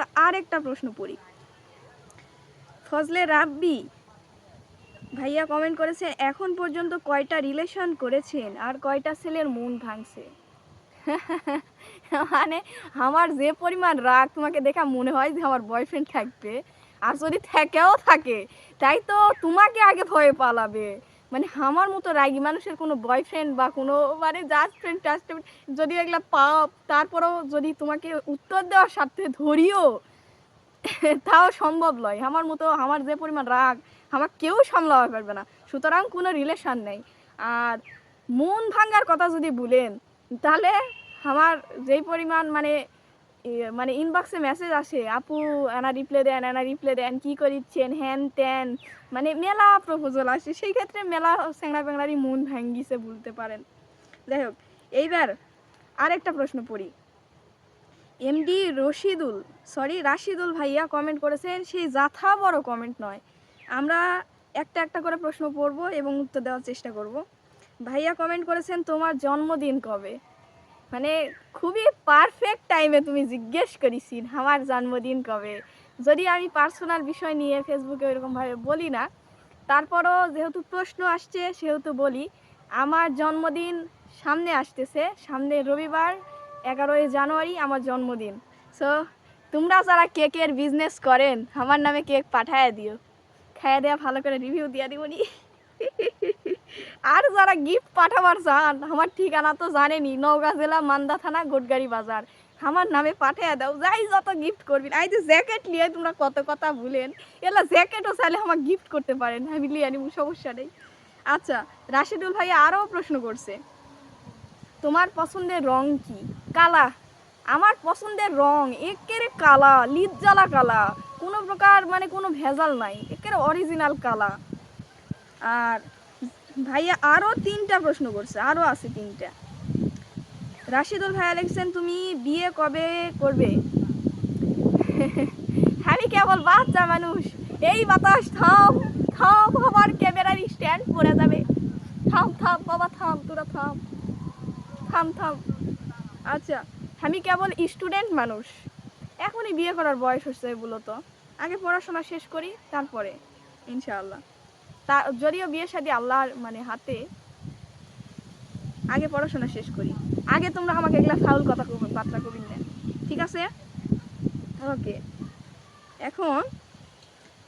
আমরা আর একটা প্রশ্ন পড়ি। ফজলে রাব্বি ভাইয়া কমেন্ট করেছে এখন পর্যন্ত কয়টা রিলেশন করেছেন আর কয়টা ছেলের মন ভাঙছে? মানে আমার যে পরিমাণ রাগ তোমাকে দেখা মনে হয় যে আমার বয়ফ্রেন্ড থাকবে। আর যদি থেকেও থাকে, তাই তো তোমাকে আগে ভয়ে পালাবে। মানে আমার মতো রাগী মানুষের কোনো বয়ফ্রেন্ড বা কোনো মানে জাস্ট ফ্রেন্ড টাস্ট যদি এগুলা পাও, তারপরেও যদি তোমাকে উত্তর দেওয়ার স্বার্থে ধরিও, তাও সম্ভব নয় আমার মতো, আমার যে পরিমাণ রাগ, আমার কেউ সামলাতে পারবে না। সুতরাং কোনো রিলেশান নেই। আর মন ভাঙার কথা যদি বলেন, তাহলে আমার যেই পরিমাণ মানে মানে ইনবক্সে মেসেজ আসে, আপু, এনা রিপ্লে দেন, এনা রিপ্লে দেন, কী করিচ্ছেন? হ্যান ত্যান। মানে মেলা প্রপোজাল আসে, সেই ক্ষেত্রে মেলা স্যাংরা প্যাংরারই মন ভাঙ্গিছে বলতে পারেন। যাই হোক, এইবার আরেকটা প্রশ্ন পড়ি। এমডি রশিদুল সরি রাশিদুল ভাইয়া কমেন্ট করেছেন, সেই যাথা বড় কমেন্ট নয়। আমরা একটা একটা করে প্রশ্ন পড়ব এবং উত্তর দেওয়ার চেষ্টা করব। ভাইয়া কমেন্ট করেছেন, তোমার জন্মদিন কবে? মানে খুবই পারফেক্ট টাইমে তুমি জিজ্ঞেস করেছি আমার জন্মদিন কবে? যদি আমি পার্সোনাল বিষয় নিয়ে ফেসবুকে ওইরকমভাবে বলি না, তারপরও যেহেতু প্রশ্ন আসছে, সেহেতু বলি, আমার জন্মদিন সামনে আসতেছে, সামনে রবিবার, এগারোই জানুয়ারি আমার জন্মদিন। সো তোমরা যারা কেকের বিজনেস করেন, আমার নামে কেক পাঠায় দিও। খাইয়া দেওয়া ভালো করে রিভিউ দিয়ে দিবনি। আর যারা গিফট পাঠাবার চান, আমার ঠিকানা তো জানেনি, নওগাঁ জেলা মান্দা থানা, গোটগাড়ি বাজার। আমার নামে পাঠিয়ে দাও, যাই যত গিফট করবি। এই যে জ্যাকেট নিয়ে তোমরা কত কথা ভুলেন এলা জ্যাকেটও চাইলে আমার গিফট করতে পারেন, আমি লিয়ে নিব সমস্যা নেই। আচ্ছা রাশিদুল ভাই আরও প্রশ্ন করছে, তোমার পছন্দের রং কি? কালা। আমার পছন্দের রং একেরে কালা লিজ্জালা কালা, কোনো প্রকার মানে কোনো ভেজাল নাই, একেরে অরিজিনাল কালা। আর ভাইয়া আরও তিনটা প্রশ্ন করছে আরও আছে তিনটা। রাশিদুল ভাইয়া লিখছেন, তুমি বিয়ে কবে করবে? আমি কেবল বাচ্চা মানুষ, এই বাতাস থাম থাম, আমার ক্যামেরার স্ট্যান্ড পড়ে যাবে। থাম থাম, বাবা, থাম, তোরা থাম। থাম থাম। আচ্ছা আমি কেবল স্টুডেন্ট মানুষ, এখনই বিয়ে করার বয়স হচ্ছে মূলত আগে পড়াশোনা শেষ করি, তারপরে, ইনশাআল্লাহ। তা যদিও বিয়ে শাদী আল্লাহর মানে হাতে, আগে পড়াশোনা শেষ করি। আগে তোমরা আমাকে এগুলা ফাউল কথা বার্তা কবি না। ঠিক আছে? ওকে। এখন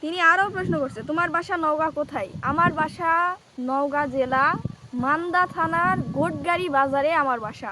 তিনি আরও প্রশ্ন করছে, তোমার বাসা নওগাঁ কোথায়? আমার বাসা নওগাঁ জেলা মান্দা থানার গোটগাড়ি বাজারে আমার বাসা।